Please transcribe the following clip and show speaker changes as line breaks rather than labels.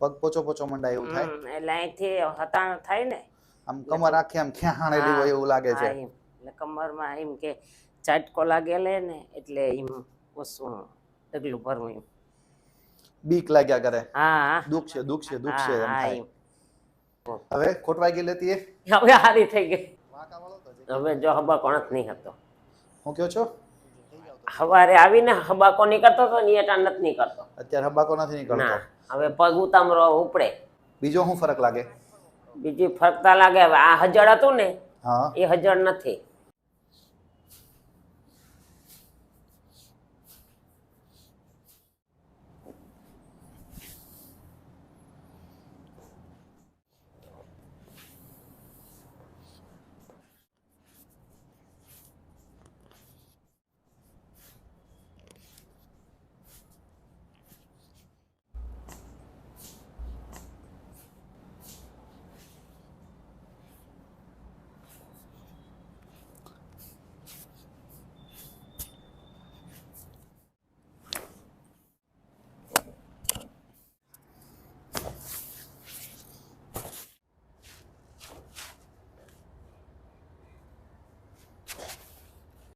પગ પોચો પોચો મંડાય એવું થાય.
એટલે અહીંથી હતાણ થાય ને.
આમ કમર આખી આમ ખેહાણેલી હોય એવું લાગે છે.
એટલે કમરમાં એમ કે ચાટકો લાગેલે ને એટલે એમ ઓછું ડગલું ભરવું એમ.
બીક લાગ્યા કરે.
હા
દુખ છે દુઃખ છે દુઃખ છે એમ થાય. હવે ખોટવાઈ ગઈ લેતી એ?
હવે હારી થઈ ગઈ. હવે જો હબાકો નથી નહીં હતો.
હું કયો છો?
સવારે આવીને હબાકો નીકળતો હતો ને એટા નથી નીકળતો.
અત્યારે હબાકો નથી નીકળતો.
હવે પગ ઉતામરો ઉપડે.
બીજો શું ફરક લાગે?
બીજી ફરકતા લાગે હવે આ હજળ હતું ને
હા.
એ હજળ નથી.